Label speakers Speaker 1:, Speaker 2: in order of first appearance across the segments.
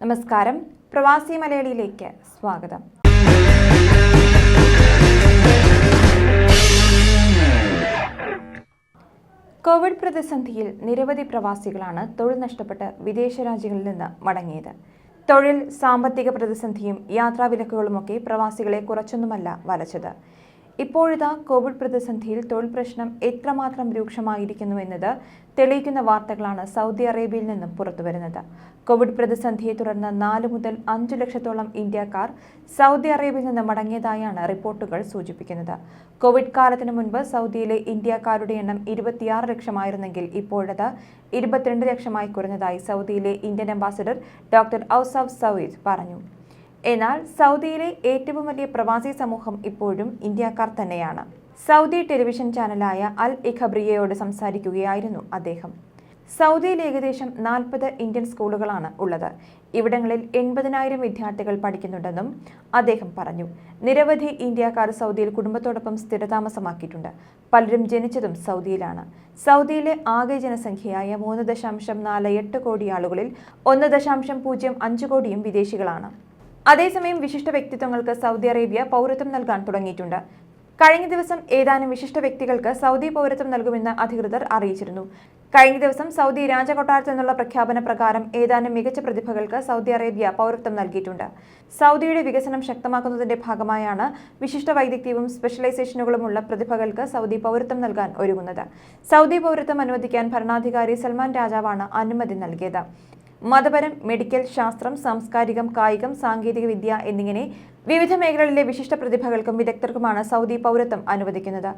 Speaker 1: നമസ്കാരം. പ്രവാസി മലയാളിയിലേക്ക് സ്വാഗതം. കോവിഡ് പ്രതിസന്ധിയിൽ നിരവധി പ്രവാസികളാണ് തൊഴിൽ നഷ്ടപ്പെട്ട് വിദേശ രാജ്യങ്ങളിൽ നിന്ന് മടങ്ങിയത്. തൊഴിൽ സാമ്പത്തിക പ്രതിസന്ധിയും യാത്രാവിലക്കുകളുമൊക്കെ പ്രവാസികളെ കുറച്ചൊന്നുമല്ല വലച്ചത്. ഇപ്പോഴിതാ കോവിഡ് പ്രതിസന്ധിയിൽ തൊഴിൽ പ്രശ്നം എത്രമാത്രം രൂക്ഷമായിരിക്കുന്നു എന്നത് തെളിയിക്കുന്ന വാർത്തകളാണ് സൗദി അറേബ്യയിൽ നിന്നും പുറത്തുവരുന്നത്. കോവിഡ് പ്രതിസന്ധിയെ തുടർന്ന് നാല് മുതൽ അഞ്ചു ലക്ഷത്തോളം ഇന്ത്യക്കാർ സൗദി അറേബ്യയിൽ നിന്ന് മടങ്ങിയതായാണ് റിപ്പോർട്ടുകൾ സൂചിപ്പിക്കുന്നത്. കോവിഡ് കാലത്തിന് മുൻപ് സൗദിയിലെ ഇന്ത്യക്കാരുടെ എണ്ണം ഇരുപത്തിയാറ് ലക്ഷമായിരുന്നെങ്കിൽ ഇപ്പോഴത് ഇരുപത്തിരണ്ട് ലക്ഷമായി കുറഞ്ഞതായി സൗദിയിലെ Indian ambassador doctor Ausaf Sayeed പറഞ്ഞു. എന്നാൽ സൗദിയിലെ ഏറ്റവും വലിയ പ്രവാസി സമൂഹം ഇപ്പോഴും ഇന്ത്യക്കാർ തന്നെയാണ്. സൗദി ടെലിവിഷൻ ചാനലായ അൽ ഇഖബ്രിയയോട് സംസാരിക്കുകയായിരുന്നു അദ്ദേഹം. സൗദിയിൽ ഏകദേശം നാൽപ്പത് ഇന്ത്യൻ സ്കൂളുകളാണ് ഉള്ളത്. ഇവിടങ്ങളിൽ എൺപതിനായിരം വിദ്യാർത്ഥികൾ പഠിക്കുന്നുണ്ടെന്നും അദ്ദേഹം പറഞ്ഞു. നിരവധി ഇന്ത്യക്കാർ സൗദിയിൽ കുടുംബത്തോടൊപ്പം സ്ഥിരതാമസമാക്കിയിട്ടുണ്ട്. പലരും ജനിച്ചതും സൗദിയിലാണ്. സൗദിയിലെ ആകെ ജനസംഖ്യയായ മൂന്ന് ദശാംശം നാല് എട്ട് കോടി ആളുകളിൽ ഒന്ന് ദശാംശം പൂജ്യം അഞ്ച് കോടിയും വിദേശികളാണ്. അതേസമയം വിശിഷ്ട വ്യക്തിത്വങ്ങൾക്ക് സൗദി അറേബ്യ പൗരത്വം നൽകാൻ തുടങ്ങിയിട്ടുണ്ട്. കഴിഞ്ഞ ദിവസം ഏതാനും വിശിഷ്ട വ്യക്തികൾക്ക് സൗദി പൗരത്വം നൽകുമെന്ന് അധികൃതർ അറിയിച്ചിരുന്നു. കഴിഞ്ഞ ദിവസം സൗദി രാജകൊട്ടാരത്തിൽ നിന്നുള്ള പ്രഖ്യാപന പ്രകാരം ഏതാനും മികച്ച പ്രതിഭകൾക്ക് സൗദി അറേബ്യ പൗരത്വം നൽകിയിട്ടുണ്ട്. സൗദിയുടെ വികസനം ശക്തമാക്കുന്നതിന്റെ ഭാഗമായാണ് വിശിഷ്ട വൈദഗ്ധ്യവും സ്പെഷ്യലൈസേഷനുകളുമുള്ള പ്രതിഭകൾക്ക് സൗദി പൗരത്വം നൽകാൻ ഒരുങ്ങുന്നത്. സൗദി പൗരത്വം അനുവദിക്കാൻ ഭരണാധികാരി സൽമാൻ രാജാവാണ് അനുമതി നൽകിയത്. മതപരം മെഡിക്കൽ ശാസ്ത്രം സാംസ്കാരികം കായികം സാങ്കേതിക വിദ്യ എന്നിങ്ങനെ വിവിധ മേഖലകളിലെ വിശിഷ്ട പ്രതിഭകൾക്കും വിദഗ്ധർക്കുമാണ് സൗദി പൗരത്വം അനുവദിക്കുന്നത്.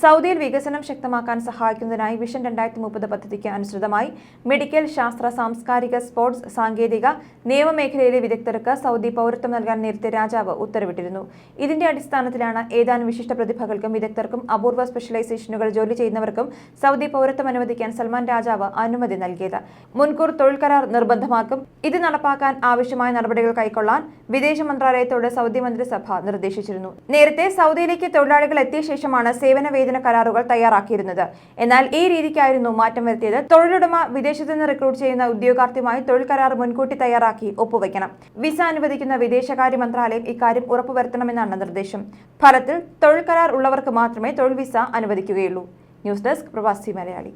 Speaker 1: സൗദിയിൽ വികസനം ശക്തമാക്കാൻ സഹായിക്കുന്നതിനായി വിഷൻ രണ്ടായിരത്തി മുപ്പത് പദ്ധതിക്ക് അനുസൃതമായി മെഡിക്കൽ ശാസ്ത്ര സാംസ്കാരിക സ്പോർട്സ് സാങ്കേതിക നിയമമേഖലയിലെ വിദഗ്ധർക്ക് സൗദി പൗരത്വം നൽകാൻ നേരത്തെ രാജാവ് ഉത്തരവിട്ടിരുന്നു. ഇതിന്റെ അടിസ്ഥാനത്തിലാണ് ഏതാനും വിശിഷ്ട പ്രതിഭകൾക്കും വിദഗ്ധർക്കും അപൂർവ സ്പെഷ്യലൈസേഷനുകൾ ജോലി ചെയ്യുന്നവർക്കും സൗദി പൗരത്വം അനുവദിക്കാൻ സൽമാൻ രാജാവ് അനുമതി നൽകിയത്. മുൻകൂർ തൊഴിൽ കരാർ നിർബന്ധമാക്കും. ഇത് നടപ്പാക്കാൻ ആവശ്യമായ നടപടികൾ കൈക്കൊള്ളാൻ വിദേശ മന്ത്രാലയത്തോട് സൗദി മന്ത്രിസഭ നിർദ്ദേശിച്ചിരുന്നു. നേരത്തെ സൗദിയിലേക്ക് തൊഴിലാളികൾ എത്തിയ ശേഷമാണ് സേവന വേതന കരാറുകൾ തയ്യാറാക്കിയിരുന്നത്. എന്നാൽ ഈ രീതിക്കായിരുന്നു മാറ്റം വരുത്തിയത്. തൊഴിലുടമ വിദേശത്ത് നിന്ന് റിക്രൂട്ട് ചെയ്യുന്ന ഉദ്യോഗാർത്ഥിയുമായി തൊഴിൽ കരാർ മുൻകൂട്ടി തയ്യാറാക്കി ഒപ്പുവയ്ക്കണം. വിസ അനുവദിക്കുന്ന വിദേശകാര്യ മന്ത്രാലയം ഇക്കാര്യം ഉറപ്പുവരുത്തണമെന്നാണ് നിർദ്ദേശം. ഫലത്തിൽ തൊഴിൽ കരാർ ഉള്ളവർക്ക് മാത്രമേ തൊഴിൽ വിസ അനുവദിക്കുകയുള്ളൂ. ന്യൂസ് ഡെസ്ക് പ്രവാസി മലയാളി.